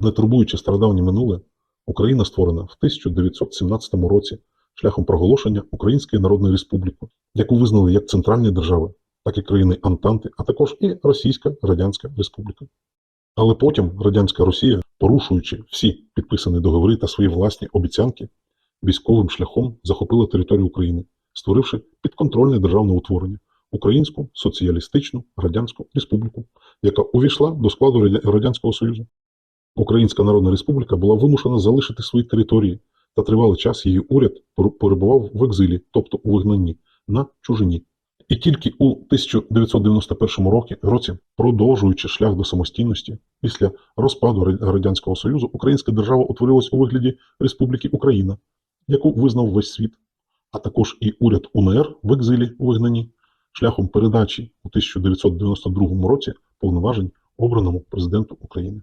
Не турбуючи стародавнє минуле, Україна створена в 1917 році шляхом проголошення Української Народної Республіки, яку визнали як центральні держави, так і країни Антанти, а також і Російська Радянська Республіка. Але потім радянська Росія, порушуючи всі підписані договори та свої власні обіцянки, військовим шляхом захопила територію України, створивши підконтрольне державне утворення Українську Соціалістичну Радянську Республіку, яка увійшла до складу Радянського Союзу. Українська Народна Республіка була вимушена залишити свої території, та тривалий час її уряд перебував в екзилі, тобто у вигнанні, на чужині. І тільки у 1991 році, році, продовжуючи шлях до самостійності, після розпаду Радянського Союзу, українська держава утворилась у вигляді Республіки Україна, яку визнав весь світ, а також і уряд УНР в екзилі у вигнанні, шляхом передачі у 1992 році повноважень обраному президенту України.